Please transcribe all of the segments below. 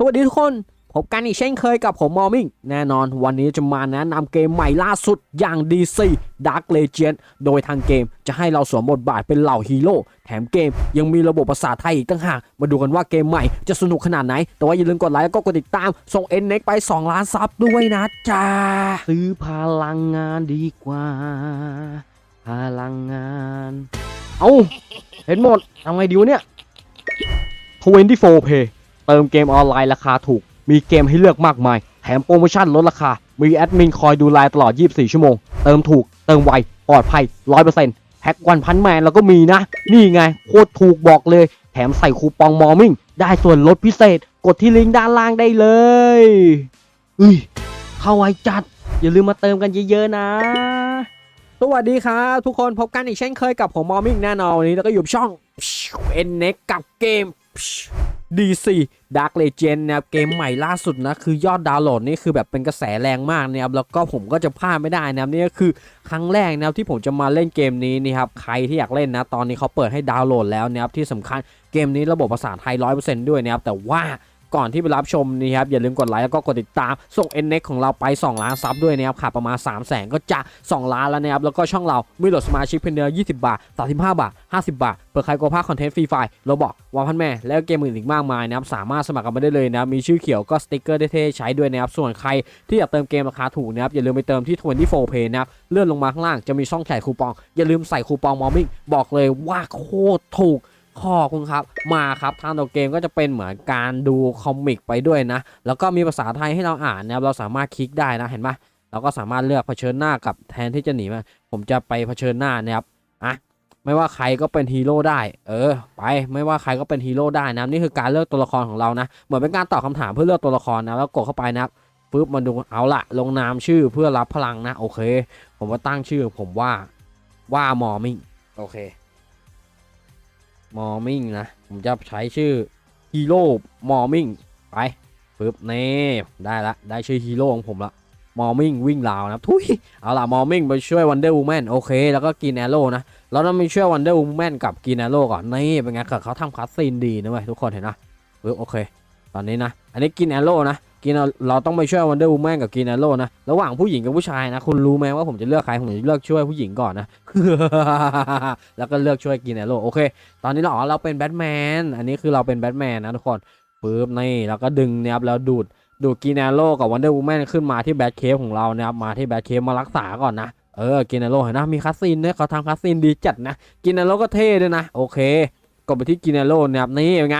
สวัสดีทุกคนพบกันอีกเช่นเคยกับผมมอมิงแน่นอนวันนี้จะมาแนะนำเกมใหม่ล่าสุดอย่าง DC Dark Legend โดยทางเกมจะให้เราสวมบทบาทเป็นเหล่าฮีโร่แถมเกมยังมีระบบภาษาไทยอีกตั้งหาก มาดูกันว่าเกมใหม่จะสนุกขนาดไหน แต่ว่าอย่าลืมกดไลค์แล้วก็กดติดตาม ส่ง n n e x ไป 2 ล้านซับด้วยนะจ้าซื้อพลังงานดีกว่า พลังงาน เอาเห็นหมดทำไงดีวะเนี่ย24 Pay เติมเกมออนไลน์ราคาถูก มีเกมให้เลือกมากมาย แถมโปรโมชั่นลดราคา มีแอดมินคอยดูแลตลอด 24 ชั่วโมง เติมถูก เติมไว ปลอดภัย 100%แพ็กวันพันแมนเราก็มีนะ นี่ไง โคตรถูกบอกเลย แถมใส่คูปองมอร์มิ่ง ได้ส่วนลดพิเศษ กดที่ลิงก์ด้านล่างได้เลยอุ้ยเข้าไวจัด อย่าลืมมาเติมกันเยอะๆนะสวัสดีครับทุกคนพบกันอีกเช่นเคยกับผมมอร์มิ่งแน่นอนวันนี้แล้วก็อยู่ช่อง n n e x กับเกม DC Dark Legend นะครับเกมใหม่ล่าสุดนะคือยอดดาวน์โหลดนี่คือแบบเป็นกระแสแรงมากนะครับแล้วก็ผมก็จะพลาดไม่ได้นะครับนี่ก็คือครั้งแรกนะครับที่ผมจะมาเล่นเกมนี้นี่ครับใครที่อยากเล่นนะตอนนี้เขาเปิดให้ดาวน์โหลดแล้วนะครับที่สำคัญเกมนี้ระบบภาษาไทย 100%ด้วยนะครับแต่ว่า ก่อนที่ไปรับชมนี่ครับอย่าลืมกดไลค์แล้วก็กดติดตาม ส่ง n n e x ของเราไป 2 ล้านซับด้วยนะครับขาดประมาณ 3 0 0แสนก็จะ 2 ล้านแล้วนะครับแล้วก็ช่องเรามีโหลดสมาชิกเพียงเดือน20 บาท 35 บาท 50 บาทเพื่อใครกลัวพลาดคอนเทนต์ฟรีไฟล์เราบอกวอลพันแม่แล้วเกมอื่นอีกมากมายนะครับสามารถสมัครกันมาได้เลยนะมีชื่อเขียวก็สติ๊กเกอร์ได้เท่ใช้ด้วยนะครับส่วนใครที่อยากเติมเกมราคาถูกนะครับอย่าลืมไปเติมที่24 Pay นะครับเลื่อนลงมาข้างล่างจะมีช่องใส่คูปอง อย่าลืมใส่คูปองมอมมิ่งบอกเลยว่าโคตรถูก ขอบคุณครับ มาครับทางตัวเกมก็จะเป็นเหมือนการดูคอมิกไปด้วยนะ แล้วก็มีภาษาไทยให้เราอ่านนะครับเราสามารถคลิกได้นะเห็นปะเราก็สามารถเลือกเผชิญหน้ากับแทนที่จะหนีมาผมจะไปเผชิญหน้านะครับอะไม่ว่าใครก็เป็นฮีโร่ได้ เออ ไป ไม่ว่าใครก็เป็นฮีโร่ได้นะ นี่คือการเลือกตัวละครของเรานะ เหมือนเป็นการตอบคำถามเพื่อเลือกตัวละครนะ แล้วกดเข้าไปนะปึ๊บมาดู เอาละลงนามชื่อเพื่อรับพลังนะ โอเค ผมว่าตั้งชื่อ ผมว่า ว่ามอมิง โอเค มอร์มิ่งนะ ผมจะใช้ชื่อฮีโร่มอร์มิ่งไปปึ๊บนี่ได้ละ ได้ชื่อฮีโร่ของผมละมอร์มิ่งวิ่งราวนะทุยเอาล่ะมอร์มิ่งไปช่วยวันเดอร์วูแมนโอเค แล้วก็กินแอโร่นะเราต้องไปช่วยวันเดอร์วูแมนกับกินแอโร่ก่อนนี่เป็นไงเขาทำคัสซีนดีนะเว้ยทุกคนเห็นนะปึ๊บโอเค ตอนนี้นะ อันนี้กินแอโร่นะ กินเราต้องไปช่วยวันเดอร์วูแมนกับกินแอโร่นะระหว่างผู้หญิงกับผู้ชายนะคุณรู้ไหมว่าผมจะเลือกใครผมจะเลือกช่วยผู้หญิงก่อนนะ แล้วก็เลือกช่วยกินแอโร่โอเค ตอนนี้เราอ๋อเราเป็นแบทแมนอันนี้คือเราเป็นแบทแมนนะทุกคนปึ๊บนี่แล้วก็ดึงนี่ยครับแล้วดูดดูดกินแอโร่กับวันเดอร์วูแมนขึ้นมาที่แบทเคฟของเรานะครับมาที่แบทเคฟมารักษาก่อนนะเออกินแอโร่เห็นนะมีคัสซีนด้วยเขาทำคัสซีนดีจัดนะกินแอโร่ก็เท่ด้วยนะโอเคกดไปที่กินแอโร่นะครับนี่เป็นไง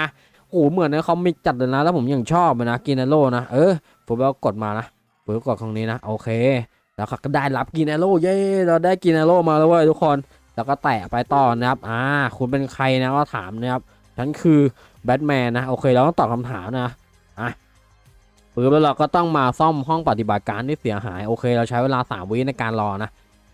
โอ้โหเหมือนในคอมิกจัดเลยนะ แล้วผมยังชอบเลยนะกินแอโร่นะ เออ ผมแล้วกดมานะปึ๊บกดตรงนี้นะ โอเค แล้วก็ได้รับกินแอโร่เย้ เราได้กินแอโร่มาแล้วเว้ยทุกคน แล้วก็แตะไปต่อนะครับ อ่า คุณเป็นใครนะก็ถามนะครับ ฉันคือแบทแมนนะ โอเค เราต้องตอบคำถามนะ อะปึ๊บแล้วเราก็ต้องมาซ่อมห้องปฏิบัติการที่เสียหาย โอเค เราใช้เวลา3วิในการรอนะ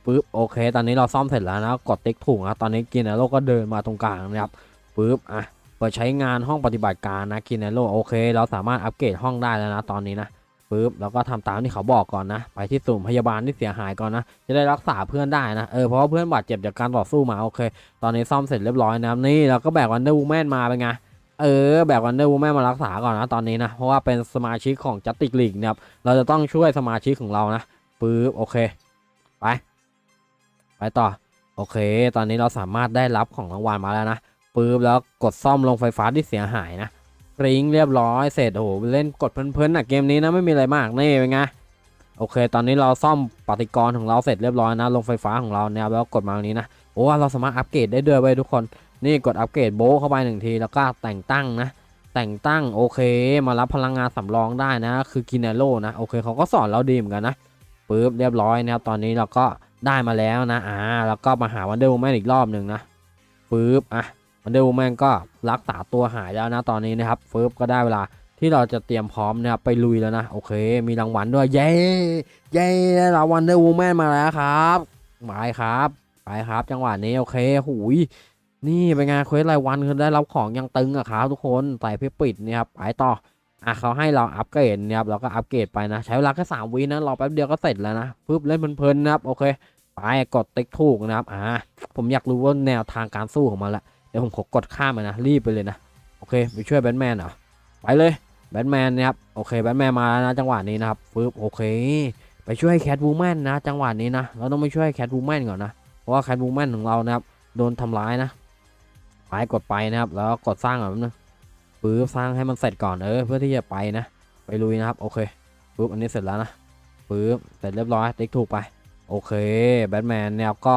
ปึ๊บโอเค ตอนนี้เราซ่อมเสร็จแล้วนะ กดติ๊กถูกนะตอนนี้กินแอโร่ก็เดินมาตรงกลางนะครับปึ๊บอะ เปิดใช้งานห้องปฏิบัติการนะกินแอโรโอเค เราสามารถอัปเกรดห้องได้แล้วนะตอนนี้นะปึ๊บแล้วก็ทำตามที่เขาบอกก่อนนะ ไปที่ศูนย์พยาบาลที่เสียหายก่อนนะ จะได้รักษาเพื่อนได้นะ เออ เพราะว่าเพื่อนบาดเจ็บจากการต่อสู้มาโอเค ตอนนี้ซ่อมเสร็จเรียบร้อยนะนี่เราก็แบกวันเดอร์วูแมนมาเป็นไง เออ แบกวันเดอร์วูแมนมารักษาก่อนนะตอนนี้นะ เพราะว่าเป็นสมาชิกของจัตติกลีกนะครับ เราจะต้องช่วยสมาชิกของเรานะปึ๊บโอเค ไป ไปต่อ โอเค ตอนนี้เราสามารถได้รับของรางวัลมาแล้วนะ ปึ๊บแล้วกดซ่อมลงไฟฟ้าที่เสียหายนะปริ้งเรียบร้อยเสร็จโอ้โหเล่นกดเพลินๆนะเกมนี้นะไม่มีอะไรมากนี่เป็นไงโอเค ตอนนี้เราซ่อมปฏิกรณ์ของเราเสร็จเรียบร้อยนะลงไฟฟ้าของเราเนี่ยแล้วกดมาตรงนี้นะโอ้เราสามารถอัปเกรดได้ด้วยเว้ยทุกคนนี่กดอัปเกรดโบเข้าไปหนึ่งทีแล้วก็แต่งตั้งนะ แต่งตั้งโอเค มารับพลังงานสำรองได้นะ คือกินเนโรนะโอเคเขาก็สอนเราดีเหมือนกันนะปึ๊บเรียบร้อยนะครับตอนนี้เราก็ได้มาแล้วนะอ่าแล้วก็มาหาวันเดอร์ m ูแมนอีกรอบหนึ่งนะปึ๊บอะ วันเดอร์ m ูแมนก็รักษาตัวหายแล้วนะตอนนี้นะครับปึ๊บก็ได้เวลาที่เราจะเตรียมพร้อมนะครับไปลุยแล้วนะโอเค มีรางวัลด้วยเย้เย้ได้รางวัลเดอร์ m ูแมนมาแล้วครับไปครับไปครับ จังหวะนี้โอเคหูยนี่เป็นไงานเควสรายวันคือได้รับของยังตึงอะครับทุกคนใส่เพื่อปิดเนี่ยครับไปต่ออะเขาให้เราอัปเกรดนี่ยครับเราก็อัปเกรดไปนะ ใช้เวลาแค่สามวินะรอแป๊บเดียวก็เสร็จแล้วนะปึ๊บเล่นเพลินๆนะครับโอเค ไปกดติ๊กถูกนะครับอ่าผมอยากรู้ว่าแนวทางการสู้ของมันละ ดี๋ยวผมขอกดข้ามไปนะรีบไปเลยนะโอเคไปช่วยแบทแมนเหรอไปเลยแบทแมนนะครับโอเคแบทแมนมาแล้วนะจังหวะนี้นะครับปึ๊บโอเค ไปช่วยแคทวูแมนนะจังหวะนี้นะเราต้องไปช่วยแคทวูแมนก่อนนะเพราะว่าแคทวูแมนของเรานะครับโดนทำร้ายนะไปกดไปนะครับ แล้วกดสร้างก่อนนึงปึ๊บสร้างให้มันเสร็จก่อนเออเพื่อที่จะไปนะไปลุยนะครับโอเคปึ๊บอันนี้เสร็จแล้วนะปึ๊บเสร็จเรียบร้อยติ๊กถูกไปโอเคแบทแมนเนี่ยก็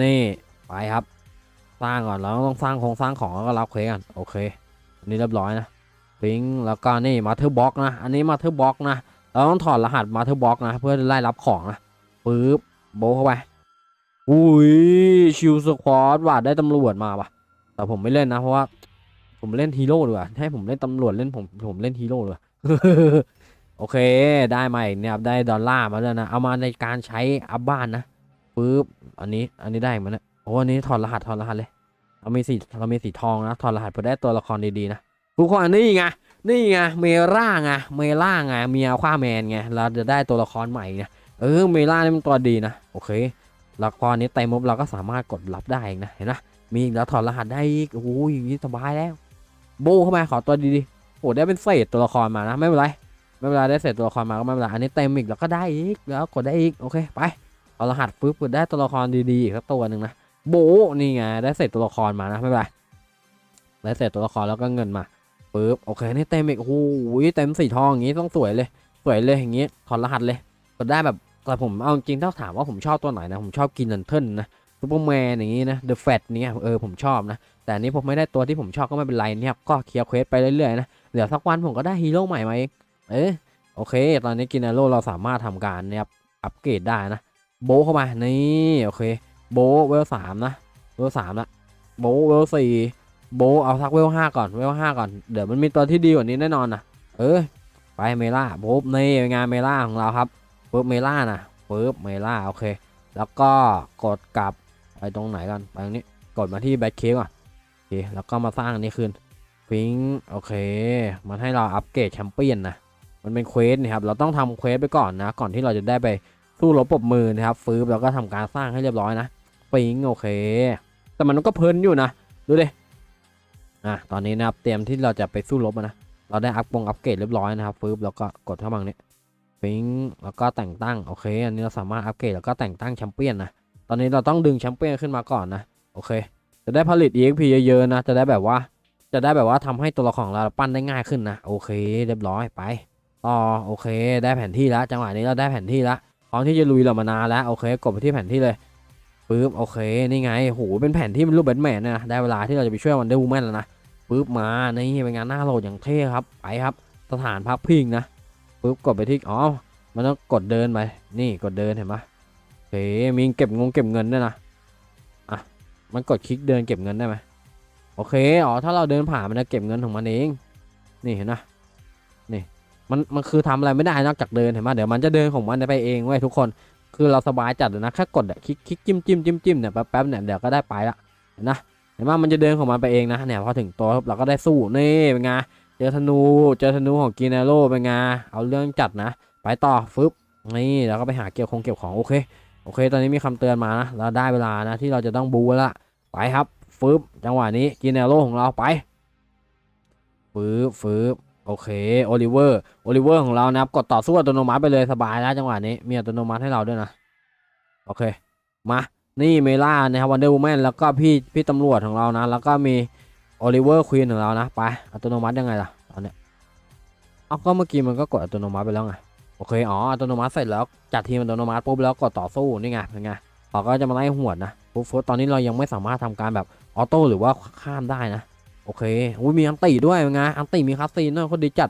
นี่ไปครับ สร้างก่อนแล้วต้องสร้างโครงสร้างของแล้วก็รับเควสกันโอเคอันนี้เรียบร้อยนะพิงแล้วก็นี่มาเธอร์บ็อกนะอันนี้มาเธอร์บ็อกนะเราต้องถอดรหัสมาเธอร์บ็อกนะ เพื่อไล่รับของนะปึ๊บโบเข้าไปอุ้ยชิวสควอตว่ะได้ตำรวจมาว่ะแต่ผมไม่เล่นนะเพราะว่าผมเล่นฮีโร่ดีกว่าให้ผมเล่นตำรวจเล่นผมผมเล่นฮีโร่ดีกว่าโอเคได้มาอีกเนี่ยครับได้ดอลลาร์มาแล้วนะ เอามาในการใช้อัพบ้านนะปึ๊บอันนี้อันนี้ได้มั้ยเนี่ย โอ้อันนี้ถอดรหัสถอดรหัสเลยเรามีสีเรามีสีทองนะถอดรหัสเพื่อได้ตัวละครดีๆนะทุกคนนี่ไงนี่ไงเมล่าไงเมล่าไงเมียคว้าแมนไงเราจะได้ตัวละครใหม่ไงเออเมล่านี่มันตัวดีนะโอเคละครนี้เต็มมุบเราก็สามารถกดรับได้นะเห็นไหมมีอีกแล้วถอดรหัสได้อีกโอ้โหอย่างนี้สบายแล้ว โบเข้ามาขอตัวดีๆโอ้ได้เป็นเศษตัวละครมานะไม่เป็นไรไม่เป็นไรได้เศษตัวละครมาก็ไม่เป็นไรอันนี้เต็มอีกแล้วก็ได้อีกแล้วกดได้อีกโอเคไปเอารหัสปุ๊บกดได้ตัวละครดีๆอีกสักตัวหนึ่งนะ โบนี่ไงได้เสร็จตัวละครมานะไม่เป็นไรได้เสร็จตัวละครแล้วก็เงินมาปึ๊บโอเคนี่เต็มอีกโอ้โหเต็มสีทองอย่างงี้ต้องสวยเลยสวยเลยอย่างงี้ถอดรหัสเลยกดได้แบบแต่ผมเอาจริงๆถ้าถามว่าผมชอบตัวไหนนะผมชอบกินนันเทิลนะซูเปอร์แมนอย่างงี้นะเดอะแฟตเนี่ยเออผมชอบนะแต่นี้ผมไม่ได้ตัวที่ผมชอบก็ไม่เป็นไรเนี่ยก็เคลียร์เควสไปเรื่อยๆนะเดี๋ยวสักวันผมก็ได้ฮีโร่ใหม่มาเองเออโอเค ตอนนี้กินาโร่เราสามารถทำการเนี่ยอัปเกรดได้นะโบเข้ามานี่โอเค โบเวลสามนะเวลสามละโบว์เวลสี่โบว์เอาสักเวลห้าก่อนเวลห้าก่อนเดี๋ยวมันมีตัวที่ดีกว่านี้แน่นอนนะเออไปเมล่าปุ๊บนี่เป็นงานเมล่าของเราครับปุ๊บเมล่านะปุ๊บเมล่าโอเค แล้วก็กดกลับไปตรงไหนก่อนไปตรงนี้กดมาที่แบ็คเคก่อนโอเคแล้วก็มาสร้างอันนี้คืนฟิงโอเค มันให้เราอัปเกรดแชมเปี้ยนนะมันเป็นเควสนะครับเราต้องทำเควสไปก่อนนะ ก่อนที่เราจะได้ไปสู้รบปรบมือนะครับฟื้นแล้วก็ทำการสร้างให้เรียบร้อยนะ ปิงโอเค แต่มันก็เพลินอยู่นะ ดูดิอะตอนนี้นะครับเตรียมที่เราจะไปสู้รบนะ เราได้อัพปงอัปเกรดเรียบร้อยนะครับฟืบแล้วก็กดเข้ามาตรงนี้ปิงแล้วก็แต่งตั้งโอเคอันนี้เราสามารถอัปเกรดแล้วก็แต่งตั้งแชมเปี้ยนนะตอนนี้เราต้องดึงแชมเปี้ยนขึ้นมาก่อนนะโอเค จะได้ผลิต EXP เยอะๆนะ จะได้แบบว่า จะได้แบบว่าทำให้ตัวละครของเราปั้นได้ง่ายขึ้นนะโอเค เรียบร้อยไปต่อโอเค ได้แผนที่แล้วจังหวะนี้เราได้แผนที่แล้วพร้อมที่จะลุยเรามานานแล้วโอเค กดไปที่แผนที่เลย ปึ๊บโอเคนี่ไงโหเป็นแผ่นที่เป็นรูปแบทแมนนะได้เวลาที่เราจะไปช่วยวันเดอร์วูแมนแล้วนะปึ๊บมานี่เป็นงานหน้าโหลดอย่างเท่ครับไปครับสถานพักพิงนะปึ๊บกดไปที่อ๋อมันต้องกดเดินไปนี่กดเดินเห็นปะโอเคมีเก็บงงเก็บเงินด้วยนะอะมันกดคลิกเดินเก็บเงินได้ไหมโอเคอ๋อถ้าเราเดินผ่านมันจะเก็บเงินของมันเอง นี่เห็นนะนี่มันมันคือทำอะไรไม่ได้นอกจากเดินเห็นปะเดี๋ยวมันจะเดินของมันไปเองเว้ยทุกคน คือเราสบายจัดเลยนะแค่กดคลิกคลิกจิ้มจิ้มจิ้มจิ้มเนี่ยแป๊บแป๊บเนี่ยเดี๋ยวก็ได้ไปละนะเห็นว่ามันจะเดินของมันไปเองนะเนี่ยพอถึงตัวเราก็ได้สู้นี่เป็นไงเจอธนูเจอธนูของกินาโร่เป็นไงเอาเรื่องจัดนะ ไปต่อฟึบนี่แล้วก็ไปหาเก็บของเก็บของโอเคโอเค ตอนนี้มีคำเตือนมานะเราได้เวลานะที่เราจะต้องบูแล้วละไปครับฟึบจังหวะนี้กินาโร่ของเราไปฟึบฟึบ โอเคโอลิเวอร์โอลิเวอร์ของเรานะครับกดต่อสู้อัตโนมัติไปเลยสบายแล้วจังหวะนี้มีอัตโนมัติให้เราด้วยนะ โอเค มานี่เมล่านะครับวันเดอร์วูแมนแล้วก็พี่พี่ตำรวจของเรานะ แล้วก็มีโอลิเวอร์ควีนของเรานะไปอัตโนมัติยังไงล่ะตอนเนี้ยเอาก็เมื่อกี้มันก็กดอัตโนมัติไปแล้วไงโอเคอ๋ออัตโนมัติเสร็จแล้วจัดทีมอัตโนมัติปุ๊บแล้วกดต่อสู้นี่ไงเป็นไงเราก็จะมาไล่หวดนะปุ๊บตอนนี้เรายังไม่สามารถทำการแบบออโต้หรือว่าข้ามได้นะ โอเคอุ้ยมีอันตีด้วยเป็นไงอันตีมีคัสซีนด้วยคนดีจัด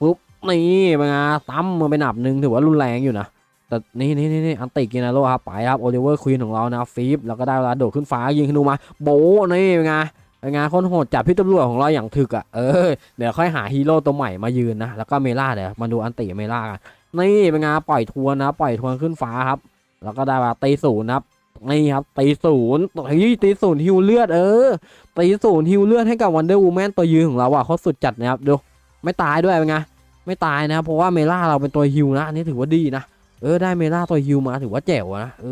ปุ๊บนี่เป็นไงตั้มมาไปหนับหนึ่งถือว่ารุนแรงอยู่นะแต่นี่นี่นี่นี่อันติกินาโร่ครับไปครับโอลิเวอร์ควีนของเรานะฟีฟแล้วก็ได้เวลาโดดขึ้นฟ้ายิงธนูมาโบนี่เป็นไงเป็นไงคนโหดจับพี่ตำรวจของเราอย่างถึกอะเออเดี๋ยวค่อยหาฮีโร่ตัวใหม่มายืนนะแล้วก็เมล่าเดี๋ยวมาดูอันติเมล่ากันนี่เป็นไงปล่อยทวนนะ ปล่อยทวนขึ้นฟ้าครับ แล้วก็ได้เวลาตีศูนย์นะครับ นี่ครับตีศูนย์เฮ้ยตีศูนย์ฮิวเลือดเออตีศูนย์ฮิวเลือดให้กับวันเดอร์วูแมนตัวยืนของเราอะเขาสุดจัดนะครับดูไม่ตายด้วยเป็นไงไม่ตายนะครับเพราะว่าเมล่าเราเป็นตัวฮิวนะอันนี้ถือว่าดีนะเออได้เมล่าตัวฮิวมาถือว่าแจ๋วนะเอ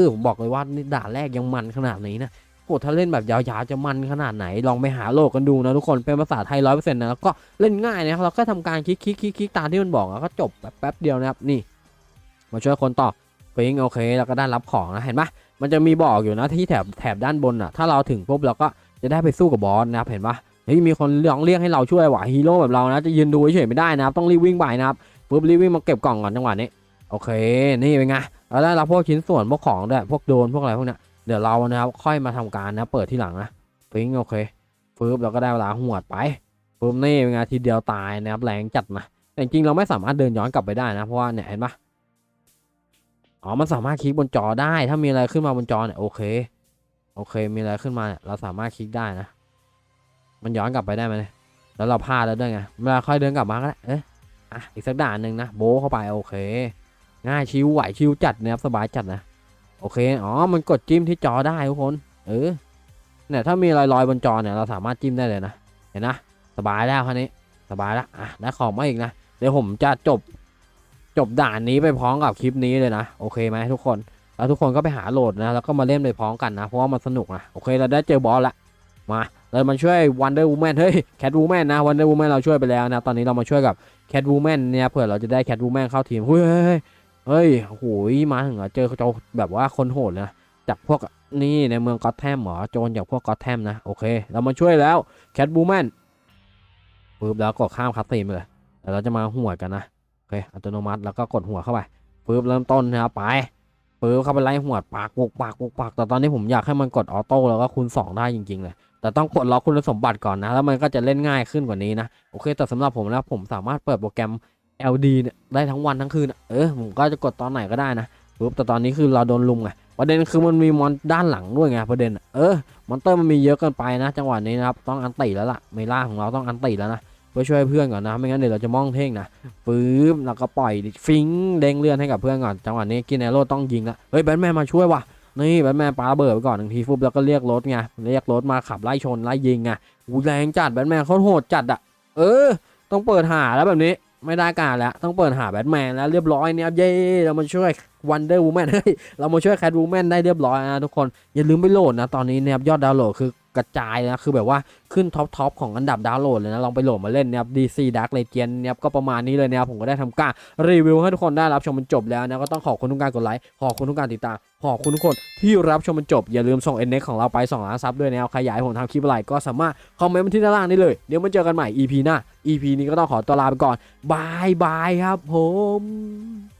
อผมบอกเลยว่านี่ด่านแรกยังมันขนาดนี้นะโหถ้าเล่นแบบยาวๆจะมันขนาดไหนลองไปหาโลดกันดูนะทุกคนเป็นภาษาไทยร้อยเปอร์เซ็นต์นะแล้วก็เล่นง่ายนะครับเราก็ทำการคลิกคลิกคลิกคลิกตามที่มันบอกแล้วก็จบแบบแป๊บเดียวนะครับนี่ มาช่วยคนต่อปิงโอเค แล้วก็ได้รับของนะเห็นปะ มันจะมีบอกอยู่นะที่แถบแถบด้านบนอะ ถ้าเราถึงปุ๊บเราก็จะได้ไปสู้กับบอสนะครับเห็นปะเฮ้ยมีคนร้องเรียกให้เราช่วยว่ะฮีโร่แบบเรานะจะยืนดูเฉยไม่ได้นะครับต้องรีบวิ่งไปนะครับปุ๊บรีบวิ่งมาเก็บกล่องก่อนจังหวะนี้โอเค นี่เป็นไงเราได้รับพวกชิ้นส่วนพวกของด้วยพวกโดนพวกอะไรพวกเนี้ยเดี๋ยวเรานะครับค่อยมาทำการนะเปิดที่หลังนะปิงโอเคปุ๊บเราก็ได้เวลาหวดไปปุ๊บนี่เป็นไงทีเดียวตายนะครับแรงจัดนะแต่จริงเราไม่สามารถเดินย้อนกลับไปได้นะเพราะว่าเนี่ยเห็นปะ อ๋อ มันสามารถคลิกบนจอได้ ถ้ามีอะไรขึ้นมาบนจอเนี่ยโอเค โอเค มีอะไรขึ้นมาเนี่ยเราสามารถคลิกได้นะ มันย้อนกลับไปได้ไหมแล้วเราพลาดแล้วด้วยไง เวลาค่อยเดินกลับมาก็ได้เอ๊ะอะอีกสักด่านหนึ่งนะโบเข้าไปโอเค ง่ายชิวไหวชิวจัดนะครับสบายจัดนะ โอเค อ๋อ มันกดจิ้มที่จอได้ทุกคน เออ เนี่ยถ้ามีรอยลอยบนจอเนี่ยเราสามารถจิ้มได้เลยนะ เห็นนะ สบายแล้วคราวนี้ สบายแล้ว อะได้ของมาอีกนะ เดี๋ยวผมจะจบ จบด่านนี้ไปพร้อมกับคลิปนี้เลยนะโอเคไหมทุกคน แล้วทุกคนก็ไปหาโหลดนะแล้วก็มาเล่นไปพร้อมกันนะเพราะว่ามันสนุกนะโอเคเราได้เจอบอสละมาเรามาช่วย Wonder Woman เฮ้ย Cat Woman นะ Wonder Woman เราช่วยไปแล้วนะตอนนี้เรามาช่วยกับ Cat Woman เนี่ยเผื่อเราจะได้ Cat Woman เข้าทีมเฮ้ยเฮ้ยเฮ้ยโอ้โหมาถึงอเจอโจรแบบว่าคนโหดนะจากพวกนี่ในเมืองก็อตแทมเหรอโจรจากพวกก็อตแทมนะโอเค เรามาช่วยแล้ว Cat Woman ปึ๊บแล้วก็ข้ามคัสซีนไปเลยเดี๋ยวเราจะมาหัวกันนะ เคอัตโนมัติแล้วก็กดหัวเข้าไปปึ๊บเริ่มต้นนะครับไปปึ๊บเข้าไปไล่หัวปากปกปากปกปากแต่ตอนนี้ผมอยากให้มันกดออโต้แล้วก็คูณ2ได้จริงๆเลยแต่ต้องปลดล็อกคุณสมบัติก่อนนะ แล้วมันก็จะเล่นง่ายขึ้นกว่านี้นะ โอเค แต่สำหรับผมนะผมสามารถเปิดโปรแกรม LD เนี่ยได้ทั้งวันทั้งคืน เออ ผมก็จะกดตอนไหนก็ได้นะปึ๊บแต่ตอนนี้คือเราโดนลุมไง ประเด็นคือมันมีมอนด้านหลังด้วยไงประเด็น เออ มอนเตอร์มันมีเยอะเกินไปนะ จังหวะนี้นะครับ ต้องอันติแล้วล่ะ เมล่าของเราต้องอันติแล้วนะ เพื่อช่วยเพื่อนก่อนนะ ไม่งั้นเดี๋ยวเราจะมองเท่งนะปึ๊บแล้วก็ปล่อยฟิงเด้งเลื่อนให้กับเพื่อนก่อน จังหวะนี้กินแอโร่ต้องยิงละเฮ้ยแบทแมนมาช่วยว่ะ นี่แบทแมนปาเบิดไปก่อนหนึ่งทีฟุบแล้วก็เรียกรถไง เรียกรถมาขับไล่ชนไล่ยิงไงอูแรงจัดแบทแมนเขาโหดจัดอะเออ ต้องเปิดหาแล้วแบบนี้ไม่ได้การแล้ว ต้องเปิดหาแบทแมนแล้วเรียบร้อยเนี่ยเย้เรามาช่วยวันเดอร์วูแมนเฮ้ยเรามาช่วยแคทวูแมนได้เรียบร้อยนะทุกคนอย่าลืมไปโหลดนะ ตอนนี้เนี่ยยอดดาวน์โหลดคือ กระจายนะ คือแบบว่าขึ้นท็อปทอปของอันดับดาวน์โหลดเลยนะ ลองไปโหลดมาเล่นนะครับ DC Dark Legend เนี่ยก็ประมาณนี้เลยนะครับผมก็ได้ทำการรีวิวให้ทุกคนได้รับชมมันจบแล้วนะก็ต้องขอบคุณทุกการกดไลค์ขอบคุณทุกการติดตามขอบคุณทุกคนที่รับชมมันจบ อย่าลืมส่ง n อ x ของเราไป2ล้านซับด้วยนะครับใครอยากให้ผมทำคลิปอะไรก็สามารถคอมเมนต์มาที่ด้านล่างได้เลยเดี๋ยวมาเจอกันใหม่ EP หน้า EP นี้ก็ต้องขอตัวลาไปก่อนบายบายครับผม